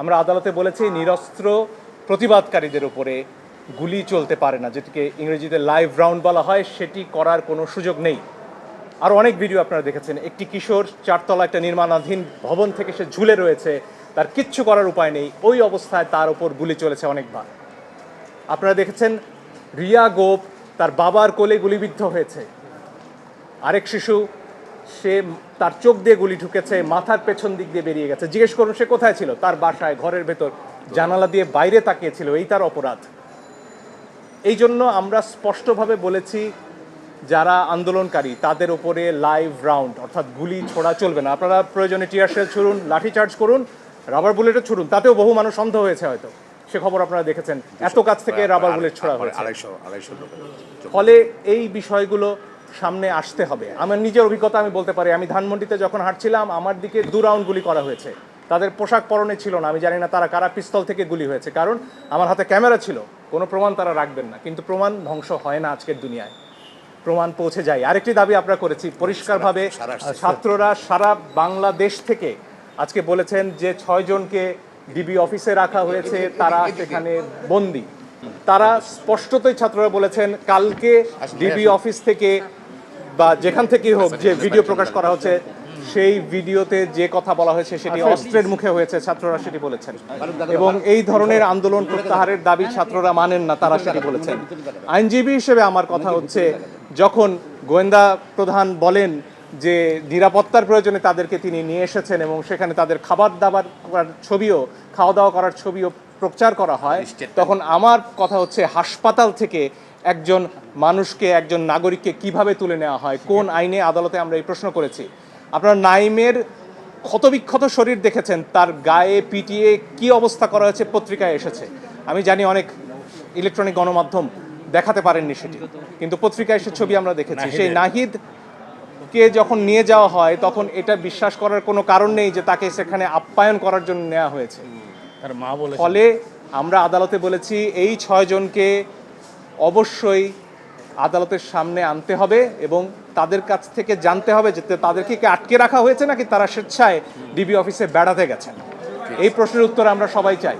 আমরা আদালতে বলেছি নিরস্ত্র প্রতিবাদকারীদের উপরে গুলি চলতে পারে না, যেটিকে ইংরেজিতে লাইভ রাউন্ড বলা হয়। সেটি করার কোনো সুযোগ নেই। আর অনেক ভিডিও আপনারা দেখেছেন। একটি কিশোর চারতলা একটা নির্মাণাধীন ভবন থেকে সে ঝুলে রয়েছে। তার কিচ্ছু করার উপায় নেই। ওই অবস্থায় তার ওপর গুলি চলেছে অনেকবার। আপনারা দেখেছেন, রিয়া গোপ তার বাবার কোলে গুলিবিদ্ধ হয়েছে। আরেক শিশু সে তার চোখ দিয়ে গুলি ঢুকেছে মাথার পেছন দিক দিয়ে বেরিয়ে গেছে। জিজ্ঞেস করুন সে কোথায় ছিল? তার বাসায় ঘরের ভেতর জানালা দিয়ে বাইরে তাকিয়েছিল। এই তার অপরাধ। এই জন্য আমরা স্পষ্টভাবে বলেছি যারা আন্দোলনকারী তাদের উপরে লাইভ রাউন্ড অর্থাৎ গুলি ছোড়া চলবে না। আপনারা প্রয়োজনে টিয়ার শেল ছুড়ুন লাঠি চার্জ করুন রাবার বুলেটও ছুড়ুন তাতেও বহু মানুষ অন্ধ হয়েছে হয়তো। সে খবর আপনারা দেখেছেন। এত কাছ থেকে রাবার বুলেট ছোড়া হয়েছে। ফলে এই বিষয়গুলো সামনে আসতে হবে। আমার নিজের অভিজ্ঞতা আমি বলতে পারি। আমি ধানমন্ডিতে যখন হাঁটছিলাম আমার দিকে দু রাউন্ড গুলি করা হয়েছে। তাদের পোশাক পরনে ছিল না। আমি জানি না তারা কারা পিস্তল থেকে গুলি হয়েছে। কারণ আমার হাতে ক্যামেরা ছিল। কোনো প্রমাণ তারা রাখবেন না। কিন্তু প্রমাণ ধ্বংস হয় না আজকের দুনিয়ায়। প্রমাণ পৌঁছে যায়। আরেকটি দাবি আমরা করেছি। পরিষ্কারভাবে ছাত্ররা সারা বাংলাদেশ থেকে আজকে বলেছেন যে ছয় জনকে ডিবি অফিসে রাখা হয়েছে। তারা সেখানে বন্দি। তারা স্পষ্টতই ছাত্ররা বলেছেন কালকে ডিবি অফিস থেকে বা যেখান থেকেই হোক যে ভিডিও প্রকাশ করা হচ্ছে সেই ভিডিওতে যে কথা বলা হয়েছে সেটি অস্ত্রের মুখে হয়েছে ছাত্ররা সেটি বলেছেন। এবং এই ধরনের আন্দোলন প্রত্যাহারের দাবি ছাত্ররা মানেন না তারা সেটি বলেছেন। আইনজীবী হিসেবে আমার কথা হচ্ছে যখন গোয়েন্দা প্রধান বলেন যে নিরাপত্তার প্রয়োজনে তাদেরকে তিনি নিয়ে এসেছেন এবং সেখানে তাদের খাবার দাবার করার ছবিও খাওয়া দাওয়া করার ছবিও প্রচার করা হয় তখন আমার কথা হচ্ছে হাসপাতাল থেকে একজন মানুষকে একজন নাগরিককে কীভাবে তুলে নেওয়া হয়? কোন আইনে আদালতে আমরা এই প্রশ্ন করেছি? আপনার নাইমের ক্ষতবিক্ষত শরীর দেখেছেন তার গায়ে পিটিয়ে কি অবস্থা করা হয়েছে পত্রিকায় এসেছে। আমি জানি অনেক ইলেকট্রনিক গণমাধ্যম দেখাতে পারেননি সেটি কিন্তু পত্রিকায় সে ছবি আমরা দেখেছি। সেই নাহিদ কে যখন নিয়ে যাওয়া হয় তখন এটা বিশ্বাস করার কোনো কারণ নেই যে তাকে সেখানে আপ্যায়ন করার জন্য নেওয়া হয়েছে। তার ফলে আমরা আদালতে বলেছি এই ছয়জনকে অবশ্যই আদালতের সামনে আনতে হবে এবং তাদের কাছ থেকে জানতে হবে যে তাদেরকে কি আটকে রাখা হয়েছে নাকি তারা স্বেচ্ছায় ডিবি অফিসে বেড়াতে গেছেন। এই প্রশ্নের উত্তর আমরা সবাই চাই।